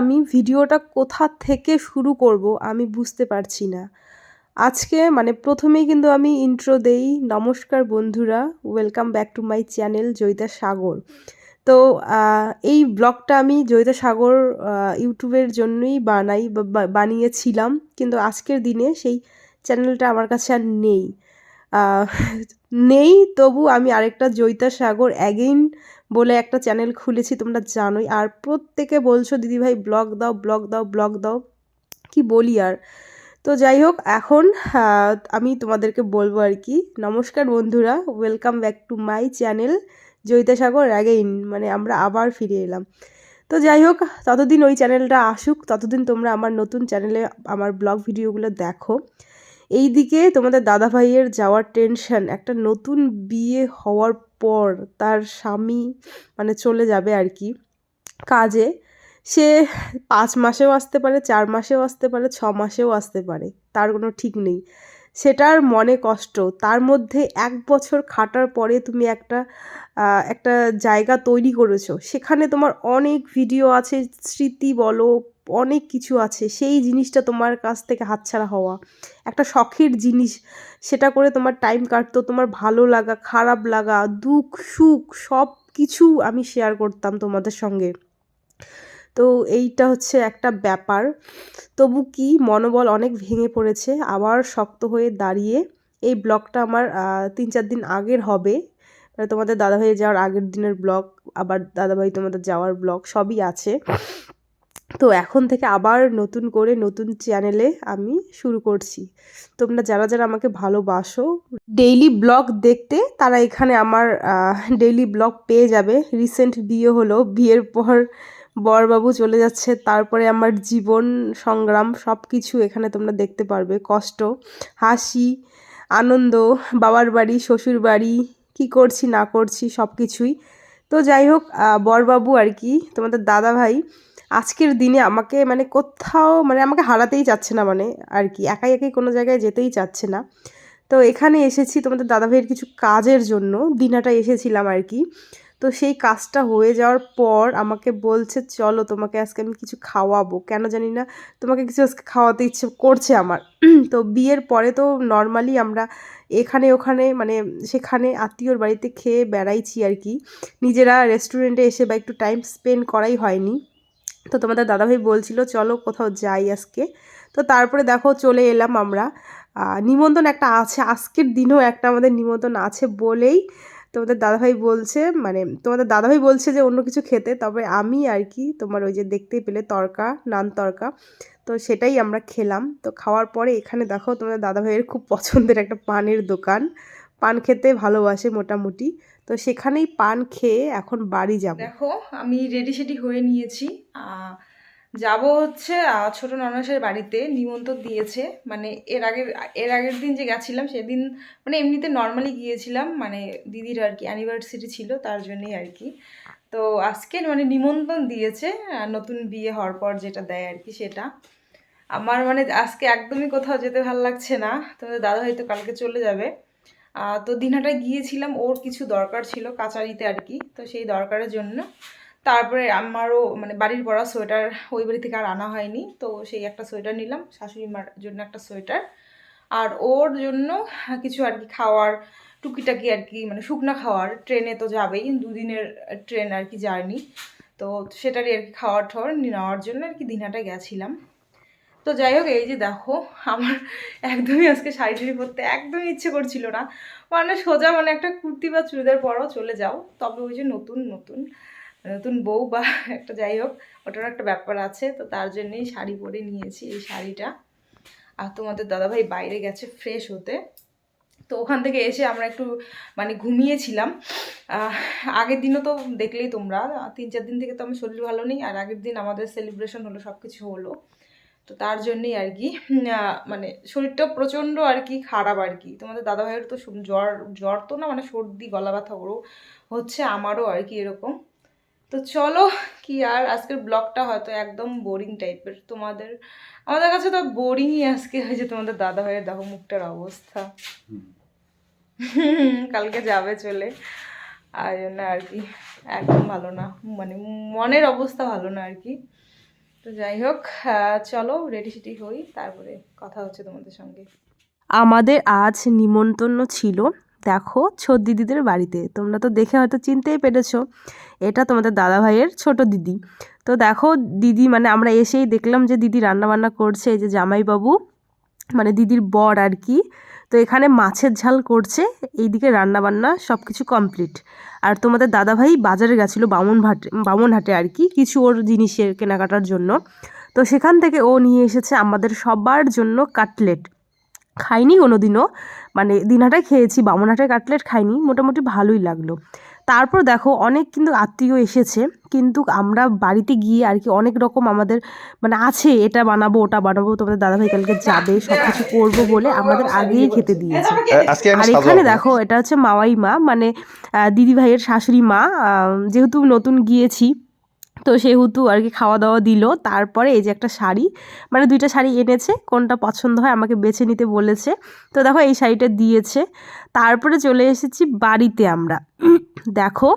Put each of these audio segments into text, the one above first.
আমি ভিডিওটা কোথা থেকে শুরু করব আমি বুঝতে পারছি না। আজকে মানে প্রথমেই কিন্তু আমি ইন্ট্রো দেই। নমস্কার বন্ধুরা welcome back to my channel Joyita Sagar. তো এই ব্লগটা আমি জয়িতা সাগর ইউটিউবের জন্যই বানাই বানিয়েছিলাম। কিন্তু আজকের দিনে সেই চ্যানেলটা আমার কাছে আর নেই। নেই, তবু আমি আরেকটা জয়িতা সাগর অ্যাগেইন বলে একটা চ্যানেল খুলেছি, তোমরা জানোই। আর প্রত্যেকে বলছো, দিদিভাই, ব্লগ দাও ব্লগ দাও ব্লগ দাও। কি বলি আর? তো যাই হোক, এখন আমি তোমাদেরকে বলব আর কি। নমস্কার বন্ধুরা welcome back to my channel Joyita Sagar again মানে আমরা আবার ফিরে এলাম। তো যাই হোক, ততদিন ওই চ্যানেলটা আসুক, ততদিন তোমরা আমার নতুন চ্যানেলে আমার ব্লগ ভিডিওগুলো দেখো। এইদিকে তোমাদের দাদা ভাইয়ের যাওয়ার টেনশন একটা নতুন বিয়ে হওয়ার পর তার স্বামী মানে চলে যাবে আর কি কাজে। সে পাঁচ মাসেও আসতে পারে, চার মাসেও আসতে পারে, ছ মাসেও আসতে পারে, তার কোনো ঠিক নেই। সেটার মনে কষ্ট, তার মধ্যে এক বছর খাটার পরে তুমি একটা একটা জায়গা তৈরি করেছ। সেখানে তোমার অনেক ভিডিও আছে, স্মৃতি বলো অনেক কিছু আছে। সেই জিনিসটা তোমার কাছ থেকে হাতছাড়া হওয়া। একটা শখের জিনিস। সেটা করে তোমার টাইম কাটতো, তোমার ভালো লাগা, খারাপ লাগা, দুঃখ, সুখ সব কিছু আমি শেয়ার করতাম তোমাদের সঙ্গে। তো এইটা হচ্ছে একটা ব্যাপার। তবু কি, মনোবল অনেক ভেঙে পড়েছে। আবার শক্ত হয়ে দাঁড়িয়ে এই ব্লগটা আমার তিন চার দিন আগের হবে। মানে তোমাদের দাদাভাই যাওয়ার আগের দিনের ব্লগ, আবার দাদাভাই তোমাদের যাওয়ার ব্লগ, সবই আছে। তো এখন থেকে আবার নতুন করে নতুন চ্যানেলে আমি শুরু করছি। তোমরা যারা যারা আমাকে ভালোবাসো ডেইলি ব্লগ দেখতে, তারা এখানে আমার ডেইলি ব্লগ পেয়ে যাবে। রিসেন্ট বিয়ে হলো, বিয়ের পর বরবাবু চলে যাচ্ছে, তারপরে আমার জীবন সংগ্রাম সব কিছু এখানে তোমরা দেখতে পারবে। কষ্ট, হাসি, আনন্দ, বাবার বাড়ি, শ্বশুর বাড়ি, কী করছি, না করছি সব কিছুই তো যাই হোক বরবাবু আর কি, তোমাদের দাদা ভাই আজকের দিনে আমাকে মানে কোথাও মানে আমাকে হারাতেই চাচ্ছে না মানে আর কি, একাই একাই কোনো জায়গায় যেতেই চাচ্ছে না। তো এখানে এসেছি তোমাদের দাদাভাইয়ের কিছু কাজের জন্য, দিনাটা এসেছিলাম আর কি। তো সেই কাজটা হয়ে যাওয়ার পর আমাকে বলছে, চলো তোমাকে আজকে আমি কিছু খাওয়াবো। কেন জানি না, তোমাকে কিছু আজকে খাওয়াতে ইচ্ছে করছে আমার। তো বিয়ের পরে তো নর্মালি আমরা এখানে ওখানে মানে সেখানে আত্মীয়র বাড়িতে খেয়ে বেড়াইছি আর কি। নিজেরা রেস্টুরেন্টে এসে বা একটু টাইম স্পেন্ড করাই হয়নি। তো তোমাদের দাদাভাই বলছিল, চলো কোথাও যাই আজকে। তো তারপরে দেখো চলে এলাম আমরা। নিমন্ত্রণ একটা আছে, আজকের দিনেও একটা আমাদের নিমন্ত্রণ আছে বলেই তোমাদের দাদাভাই বলছে মানে তোমাদের দাদাভাই বলছে যে অন্য কিছু খেতে, তবে আমি আর কি তোমার ওই যে দেখতেই পেলে তরকা, নান তরকা, তো সেটাই আমরা খেলাম। তো খাওয়ার পরে এখানে দেখো তোমাদের দাদাভাইয়ের খুব পছন্দের একটা পানের দোকান। পান খেতে ভালোবাসে মোটামুটি। তো সেখানেই পান খেয়ে এখন বাড়ি যাব। দেখো, আমি রেডি সেডি হয়ে নিয়েছি। যাব হচ্ছে ছোট ননাসের বাড়িতে। নিমন্ত্রণ দিয়েছে। মানে এর আগের এর আগের দিন যে গেছিলাম, সেদিন মানে এমনিতে নর্মালি গিয়েছিলাম। মানে দিদির আর কি অ্যানিভার্সারি ছিল, তার জন্যই আর কি। তো আজকে মানে নিমন্ত্রণ দিয়েছে নতুন বিয়ে হওয়ার পর যেটা দেয় আর কি সেটা। আমার মানে আজকে একদমই কোথাও যেতে ভালো লাগছে না। তোমাদের দাদা হয়তো কালকে চলে যাবে। তো দিনহাটায় গিয়েছিলাম, ওর কিছু দরকার ছিল কাচারিতে আর কি, তো সেই দরকারের জন্য। তারপরে আমারও মানে বাড়ির পরা সোয়েটার ওই বাড়ি থেকে আর আনা হয়নি, তো সেই একটা সোয়েটার নিলাম শাশুড়ি মার জন্য একটা সোয়েটার। আর ওর জন্য কিছু আর কি খাওয়ার, টুকিটাকি আর কি মানে শুকনা খাওয়ার, ট্রেনে তো যাবেই, দুদিনের ট্রেন আর কি জার্নি। তো সেটারই আর কি খাওয়ার ঠাওয়ার নেওয়ার জন্য আর কি দিনহাটায় গেছিলাম। তো যাই হোক, এই যে দেখো, আমার একদমই আজকে শাড়ি টাড়ি পরতে একদমই ইচ্ছে করছিল না। মানে সোজা মানে একটা কুর্তি বা চুড়িদার পরও চলে যাও, তবে ওই যে নতুন নতুন নতুন বউ বা একটা যাই হোক ওটার একটা ব্যাপার আছে, তো তার জন্যেই শাড়ি পরে নিয়েছি এই শাড়িটা। আর তোমাদের দাদাভাই বাইরে গেছে ফ্রেশ হতে, তো ওখান থেকে এসে আমরা একটু মানে ঘুমিয়েছিলাম। আগের দিনও তো দেখলেই তোমরা, তিন চার দিন থেকে তো আমার শরীর ভালো নেই, আর আগের দিন আমাদের সেলিব্রেশন হলো সব কিছু হলো। তো তার জন্যই আর কি মানে শরীরটা প্রচণ্ড আর কি খারাপ আর কি। তোমাদের দাদা ভাইয়ের তো জ্বর জ্বর তো না মানে সর্দি গলা ব্যথা ওরও হচ্ছে আমারও আর কি এরকম। তো চলো কি আর আজকের ব্লগটা হয়তো একদম বোরিং টাইপের তোমাদের আমাদের কাছে তো বোরিংই আজকে হয়েছে তোমাদের দাদা ভাইয়ের দেখো মুখটার অবস্থা। কালকে যাবে চলে। আর জন্য আর কি একদম ভালো না। মানে মনের অবস্থা ভালো না আর কি। তো যাই হোক চলো রেডি সেডি হই। তারপরে কথা হচ্ছে তোমাদের সঙ্গে। আমাদের আজ নিমন্ত্রণ ছিল, দেখো, ছোট দিদিদের বাড়িতে। তোমরা তো দেখে হয়তো চিনতেই পেরেছ, এটা তোমাদের দাদা ভাইয়ের ছোট দিদি। তো দেখো, দিদি মানে আমরা এসেই দেখলাম যে দিদি রান্না বান্না করছে, এই যে জামাইবাবু মানে দিদির বর আর কি। তো এখানে মাছের ঝাল করছে, এইদিকে রান্নাবান্না সব কিছু কমপ্লিট আর তোমাদের দাদাভাই বাজারে গেছিল বামুনহাটে বামুনহাটে আর কি, কিছু ওর জিনিসের কেনাকাটার জন্য। তো সেখান থেকে ও নিয়ে এসেছে আমাদের সবার জন্য কাটলেট। খাইনি কোনো দিনও মানে দিনহাটায় খেয়েছি, বামনহাটে কাটলেট খাইনি, মোটামুটি ভালোই লাগল। তারপর দেখো অনেক কিন্তু আত্মীয় এসেছে কিন্তু আমরা বাড়িতে গিয়ে আর কি অনেক রকম আমাদের মানে আছে এটা বানাবো ওটা বানাবো তোমাদের দাদাভাই কালকে যাবে সব কিছু করব বলে আমাদের আগেই খেতে দিয়েছে। আর এখানে দেখো এটা হচ্ছে মাওয়াই মা মানে দিদিভাইয়ের দিদি ভাইয়ের শাশুড়ি মা যেহেতু নতুন গিয়েছি তো সেহেতু আর কি খাওয়া দাওয়া দিল। তারপরে এই যে একটা শাড়ি মানে দুইটা শাড়ি এনেছে, কোনটা পছন্দ হয় আমাকে বেছে নিতে বলেছে। তো দেখো এই শাড়িটা দিয়েছে। তারপরে চলে এসেছি বাড়িতে আমরা। দেখো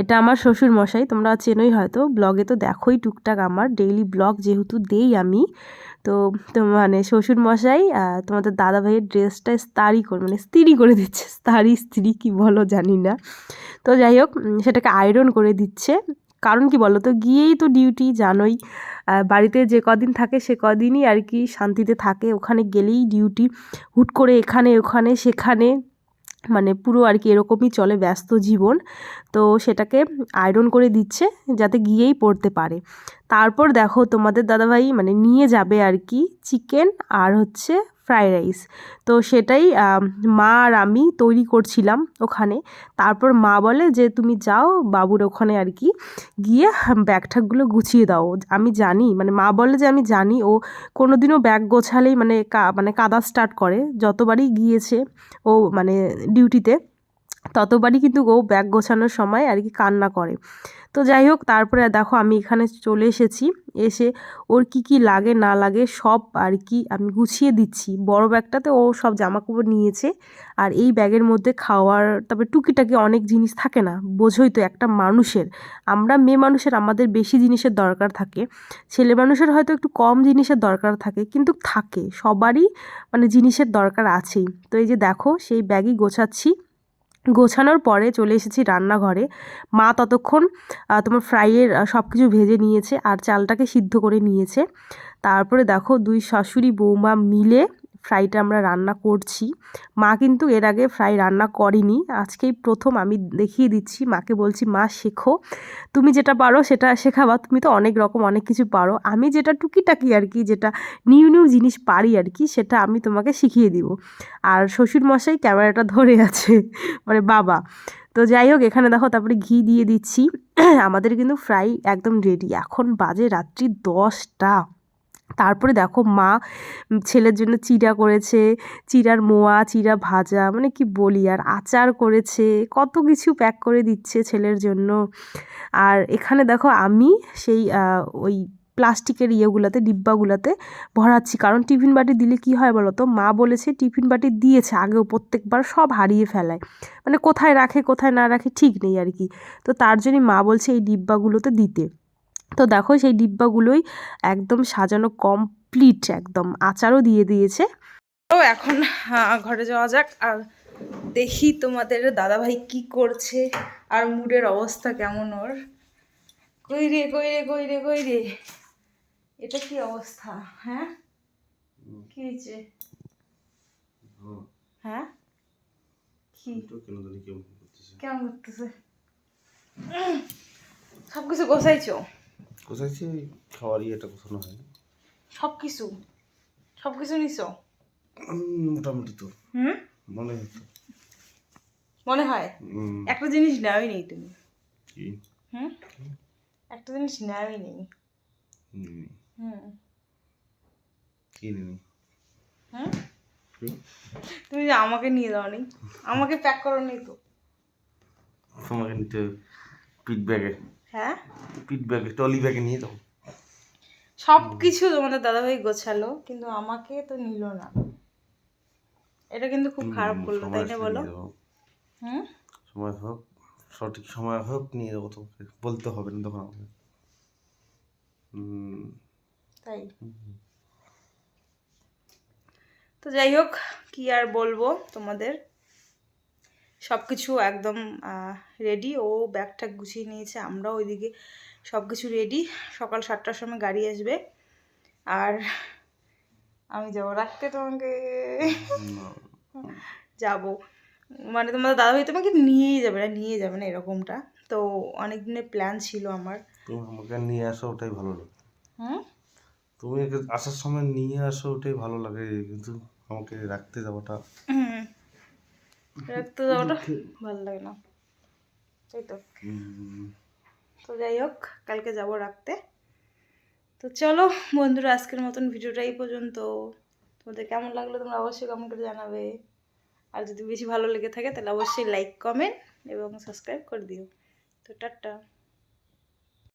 এটা আমার শ্বশুর মশাই তোমরা চেনোই হয়তো, ব্লগে তো দেখোই টুকটাক আমার, ডেইলি ব্লগ যেহেতু দেই আমি। তো মানে শ্বশুর মশাই তোমাদের দাদা ভাইয়ের ড্রেসটা স্তারি করে মানে স্ত্রি করে দিচ্ছে। স্তারি, স্ত্রী কি বলো জানি না। তো যাই হোক সেটাকে আয়রন করে দিচ্ছে। কারণ কি বলো তো গিয়েই তো ডিউটি জানোই। বাড়িতে যে কদিন থাকে সে কদিনই আর কি শান্তিতে থাকে। ওখানে গেলেই ডিউটি হুট করে এখানে, ওখানে, সেখানে। মানে পুরো আর কি এরকমই চলে ব্যস্ত জীবন। তো সেটাকে আয়রন করে দিচ্ছে যাতে গিয়েই পড়তে পারে। তারপর দেখো তোমাদের দাদাভাই মানে নিয়ে যাবে আর কি চিকেন আর হচ্ছে ফ্রাইড রাইস। তো সেটাই মা আর আমি তৈরি করছিলাম ওখানে। তারপর মা বলে যে, তুমি যাও বাবুর ওখানে আর কি, গিয়ে ব্যাগ ঠ্যাগগুলো গুছিয়ে দাও। আমি জানি মানে মা বলে যে, আমি জানি। ও কোনো দিনও ব্যাগ গোছালেই মানে মানে কাদা স্টার্ট করে। যতবারই গিয়েছে ও মানে ডিউটিতে ততবারই কিন্তু ও ব্যাগ গোছানোর সময় আর কি কান্না করে। তো যাই হোক, তারপরে দেখো আমি এখানে চলে এসেছি। এসে ওর কি কি লাগে, না লাগে সব আর কি আমি গুছিয়ে দিচ্ছি। বড় ব্যাগটাতে ও সব জামা কাপড় নিয়েছে আর এই ব্যাগের মধ্যে খাওয়ার তারপরে টুকিটাকি অনেক জিনিস থাকে না, বোঝোই তো একটা মানুষের। আমরা মেয়ে মানুষের আমাদের বেশি জিনিসের দরকার থাকে। ছেলে মানুষের হয়তো একটু কম জিনিসের দরকার থাকে, কিন্তু থাকে, সবারই মানে জিনিসের দরকার আছেই। তো এই যে দেখো, সেই ব্যাগই গোছাচ্ছি। গোছানোর পরে চলে এসেছি রান্নাঘরে। মা ততক্ষণ তোমার ফ্রাইয়ের সব কিছু ভেজে নিয়েছে আর চালটাকে সিদ্ধ করে নিয়েছে। তারপরে দেখো দুই শাশুড়ি বৌমা মিলে ফ্রাইটা আমরা রান্না করছি। মা কিন্তু এর আগে ফ্রাই রান্না করেনি। আজকেই প্রথম আমি দেখিয়ে দিচ্ছি। মাকে বলছি, মা, শেখো। তুমি যেটা পারো সেটা শেখাবা। তুমি তো অনেক রকম অনেক কিছু পারো। আমি যেটা টুকিটাকি আর কি, যেটা নিউ নিউ জিনিস পারি আর কি, সেটা আমি তোমাকে শিখিয়ে দিব। আর শ্বশুর মশাই ক্যামেরাটা ধরে আছে মানে বাবা। তো যাই হোক, এখানে দেখো, তারপরে ঘি দিয়ে দিচ্ছি। আমাদের কিন্তু ফ্রাই একদম রেডি। এখন বাজে রাত্রি দশটা। তারপরে দেখো মা ছেলের জন্য চিড়া করেছে, চিড়ার মোয়া, চিড়া ভাজা মানে কি বলি আর, আচার করেছে, কত কিছু প্যাক করে দিচ্ছে ছেলের জন্য। আর এখানে দেখো আমি সেই ওই প্লাস্টিকের ইয়েগুলোতে, ডিব্বাগুলোতে ভরাচ্ছি। কারণ টিফিন বাটি দিলে কি হয় বলো তো, মা বলেছে টিফিন বাটি দিয়েছে আগেও, প্রত্যেকবার সব হারিয়ে ফেলায়। মানে কোথায় রাখে, কোথায় না রাখে ঠিক নেই আর কি। তো তার জন্যই মা বলছে এই ডিব্বাগুলোতে দিতে। তো দেখো সেই ডিব্বাগুলোই একদম সাজানো কমপ্লিট একদম আচারও দিয়ে দিয়েছে। তো এখন ঘরে যাওয়া যাক আর দেখি তোমাদের দাদাভাই কি করছে আর মুডের অবস্থা কেমন ওর। কই রে কই রে কই রে কই রে? এটা কি অবস্থা? হ্যাঁ? কি হয়েছে? হ্যাঁ? কি? কেমন করতেছে। সব কিছু গোছাইছো? কোথায় খাওয়ার ইয়েটা কোথাও হয় সব কিছু সব কিছু নিছো মোটামুটি তো। হুম? মনে হতো মনে হয়? একটা জিনিস নেওয়াই নেই তুমি। কি? হুম? একটা জিনিস নেওয়াই নেই। হুম, হুম। কি নেই হুম? তুমি যে আমাকে নিয়ে যাও নি। আমাকে প্যাক করো নি তো। তোমাকে নিতে পিট ব্যাগে হ্যাঁ? পিট ব্যাগে টলি ব্যাগে নিয়ে যাও। সব কিছু তোমাদের দাদাভাই গোছালো কিন্তু আমাকে তো নিল না। এটা কিন্তু খুব খারাপ করল তাই না বলো? হুম? সময় হোক সঠিক সময় হোক নিয়ে যাব তোমাকে। বলতে হবে না তখন আমাকে। তাই? তো যাই হোক কি আর বলব তোমাদের? সব কিছু একদম রেডি ও ব্যাগ ট্যাগ গুছিয়ে নিয়েছে আমরাও ওইদিকে সব কিছু রেডি সকাল সাতটার সময় গাড়ি আসবে। আর আমি যাব রাখতে তোমাকে। যাব। মানে তোমার দাদাভাই তোমাকে নিয়েই যাবে না নিয়ে যাবে না এরকমটা। তো অনেক দিনের প্ল্যান ছিল আমার। তুমি আমাকে নিয়ে আসো ওটাই ভালো লাগে। হুম? তুমি আসার সময় নিয়ে আসো ওটাই ভালো লাগে কিন্তু আমাকে রাখতে যাওয়াটা। রাখতে যাওয়াটা ভালো লাগে না। তাই তো। তো যাই হোক, কালকে যাব রাখতে। তো চলো বন্ধুরা, আজকের মতন ভিডিওটা এই পর্যন্ত। তোমাদের কেমন লাগল তোমরা অবশ্যই কমেন্ট করে জানাবে। আর যদি বেশি ভালো লেগে থাকে, তাহলে অবশ্যই লাইক কমেন্ট এবং সাবস্ক্রাইব করে দিও। তো টাটা।